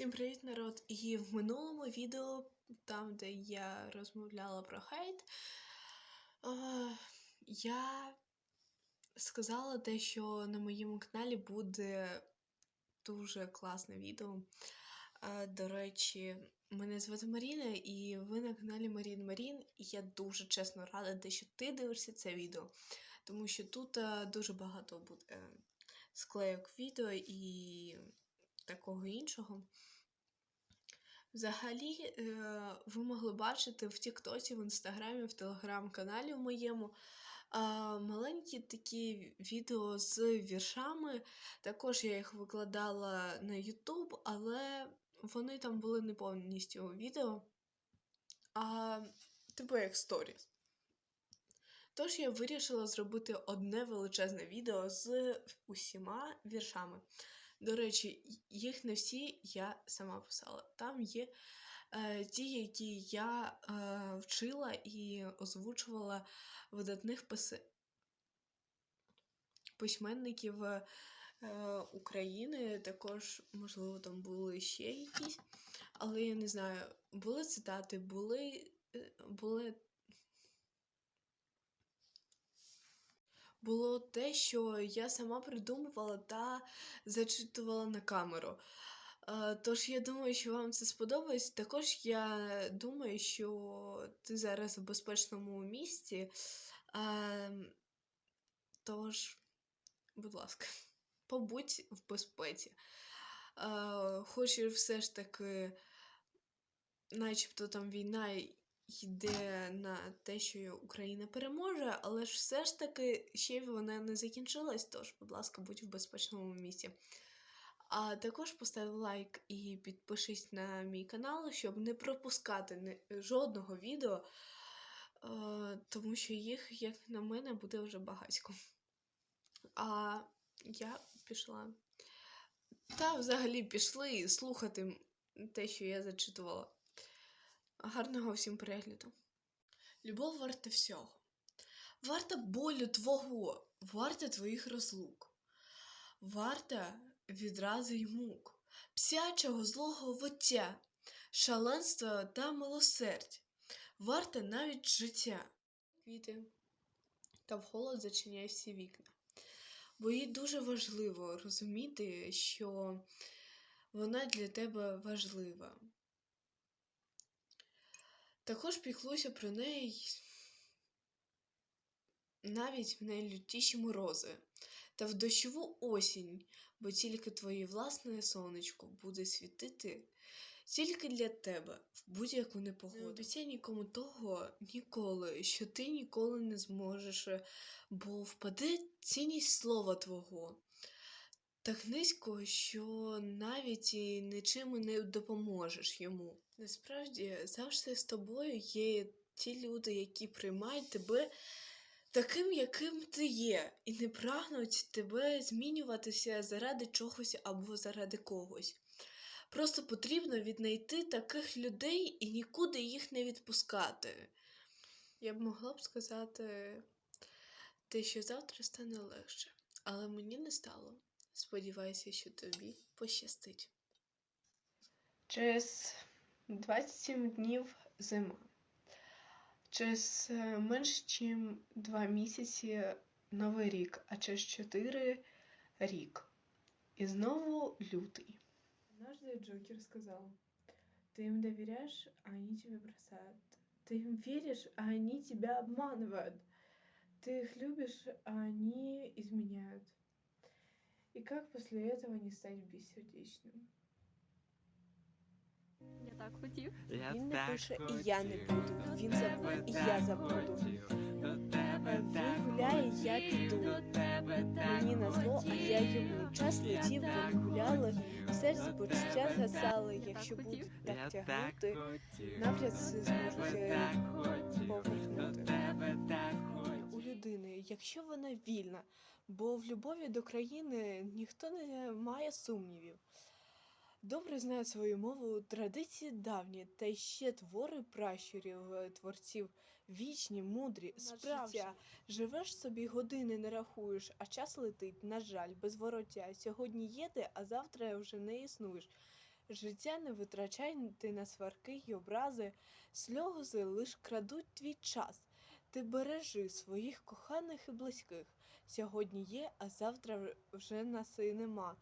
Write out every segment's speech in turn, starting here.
Всім привіт, народ! І в минулому відео, там, де я розмовляла про хейт, е, я сказала те, що на моєму каналі буде дуже класне відео. Е, До речі, мене звати Маріна, і ви на каналі Марін Марін. І я дуже чесно рада, те, що ти дивишся це відео, тому що тут е, дуже багато буде склейок відео і такого іншого. Взагалі, е, ви могли бачити в Тіктоці, в Інстаграмі, в Телеграм-каналі в моєму маленькі такі відео з віршами. Також я їх викладала на Ютуб, але вони там були не повністю відео, а типу як сторіс. Тож я вирішила зробити одне величезне відео з усіма віршами. До речі, їх не всі я сама писала. Там є е, ті, які я е, вчила і озвучувала видатних писи... письменників е, України. Також, можливо, там були ще якісь. Але я не знаю, були цитати, були. е, були було те, що я сама придумувала та зачитувала на камеру. Е, Тож я думаю, що вам це сподобається. Також я думаю, що ти зараз в безпечному місці. Е, Тож, будь ласка, побудь в безпеці. Е, Хоч все ж таки, начебто там війна йде на те, що Україна переможе, але ж все ж таки ще вона не закінчилась, тож, будь ласка, будь в безпечному місці. А також постав лайк і підпишись на мій канал, щоб не пропускати жодного відео, е, тому що їх, як на мене, буде вже багатько. А я пішла. Та взагалі пішли слухати те, що я зачитувала. Гарного всім перегляду. Любов варта всього. Варта болю твого, варта твоїх розлук, варта відрази й мук, псячого злого виття, шаленства та милосердь, варта навіть життя. Квіти та в холод зачиняй всі вікна. Бо їй дуже важливо розуміти, що вона для тебе важлива. Також піклуйся про неї навіть в найлютіші морози та в дощову осінь, бо тільки твоє власне сонечко буде світити тільки для тебе в будь-яку непогоду. Не обіцяй нікому того ніколи, що ти ніколи не зможеш, бо впаде цінність слова твого. Так низько, що навіть і нічим не допоможеш йому. Насправді, завжди з тобою є ті люди, які приймають тебе таким, яким ти є, і не прагнуть тебе змінюватися заради чогось або заради когось. Просто потрібно віднайти таких людей і нікуди їх не відпускати. Я б могла б сказати те, що завтра стане легше, але мені не стало. Сподіваюся, що тобі пощастить. Через 27 днів зима. Через е, менш ніж 2 місяці Новий рік, а через 4 рік. І знову лютий. Однажды Джокер сказал, ты им доверяешь, а они тебя бросают. Ты им веришь, а они тебя обманывают. Ты их любишь, а они изменяют. И как после этого не стать бессердечным? Я так хотів. Він не пише, і я не буду. Він забув, і я забуду. Він гуляє, я піду. Мені назло, а я йому. Час летів, вони гуляли, в серці почуття згасали. Якщо будуть так тягнути, навряд це зможуть е, повернути. Людини, якщо вона вільна, бо в любові до країни ніхто не має сумнівів. Добре знає свою мову традиції давні, та й ще твори пращурів творців вічні, мудрі, справжні. Живеш собі, години не рахуєш, а час летить, на жаль, без вороття. Сьогодні є ти, а завтра вже не існуєш. Життя не витрачай ти на сварки й образи, сльози лиш крадуть твій час. Ти бережи своїх коханих і близьких. Сьогодні є, а завтра вже нас і нема.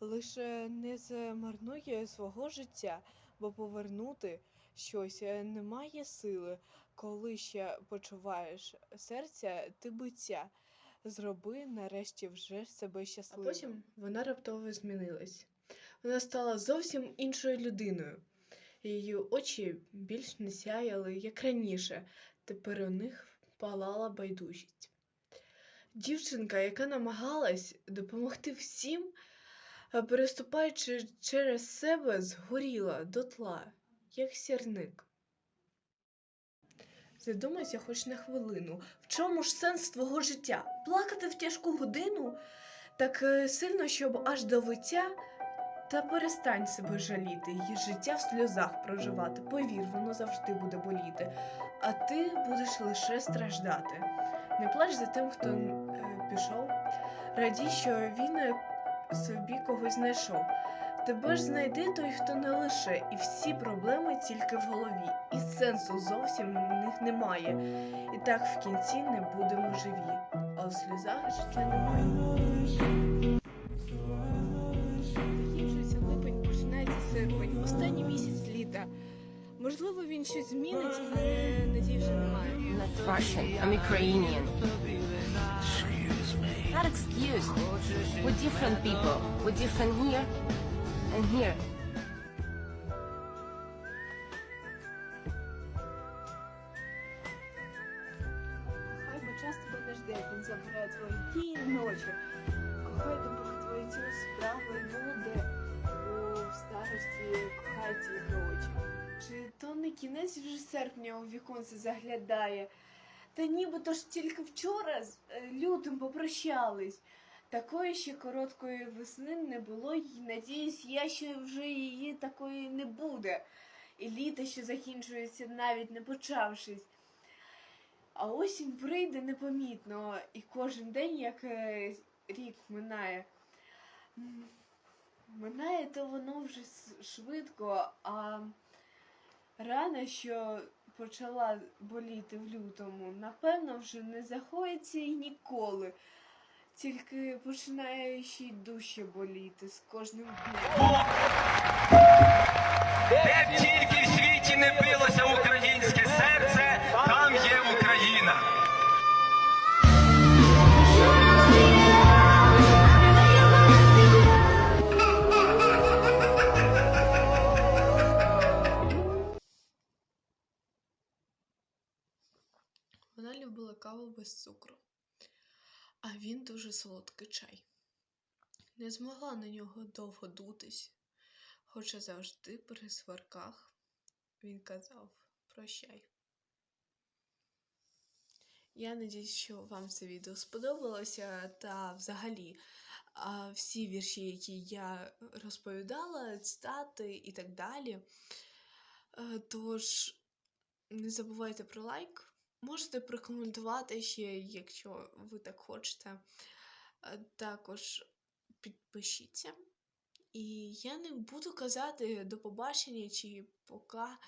Лише не змарнуй свого життя, бо повернути щось немає сили, коли ще почуваєш серця ти биття. Зроби нарешті вже себе А потім вона раптово змінилась. Вона стала зовсім іншою людиною. Її очі більш не сяяли, як раніше, тепер у них палала байдужість. Дівчинка, яка намагалась допомогти всім, переступаючи через себе, згоріла дотла, як сірник. Задумайся хоч на хвилину, в чому ж сенс твого життя? Плакати в тяжку годину? так е, сильно, щоб аж до виття. Та перестань себе жаліти, її життя в сльозах проживати. Повір, воно завжди буде боліти, а ти будеш лише страждати. Не плач за тим, хто е, пішов. Радій, що він е, собі когось знайшов. Тебе ж знайде той, хто не лише, і всі проблеми тільки в голові, і сенсу зовсім в них немає. І так в кінці не будемо живі, а в сльозах життя немає. серпень, останній місяць літа. Можливо, він щось змінить, але надії вже немає. I'm not Russian. I'm Ukrainian. Not excuse. We're different people. We're different here and here. Серпня у віконце заглядає? Та нібито ж тільки вчора з е, лютим попрощались. Такої ще короткої весни не було, і надіюсь, я ще вже її такої не буде. І літо ще закінчується, навіть не почавшись. А осінь прийде непомітно, і кожен день, як е, рік минає. Минає то воно вже швидко, а рана, що почала боліти в лютому, напевно, вже не заходиться і ніколи. Тільки починає ще й дужче боліти з кожним днем. Де б тільки в світі не билося Вона любила каву без цукру, а він дуже солодкий чай. Не змогла на нього довго дутись, хоча завжди при сварках він казав прощай. Я надіюсь, що вам це відео сподобалося, та взагалі всі вірші, які я розповідала, цитати і так далі. Е, Тож не забувайте про лайк. Можете прокоментувати ще, якщо ви так хочете. Е, Також підпишіться. І я не буду казати до побачення чи пока.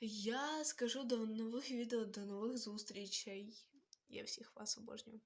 Я скажу до нових відео, до нових зустрічей. Я всіх вас обожнюю.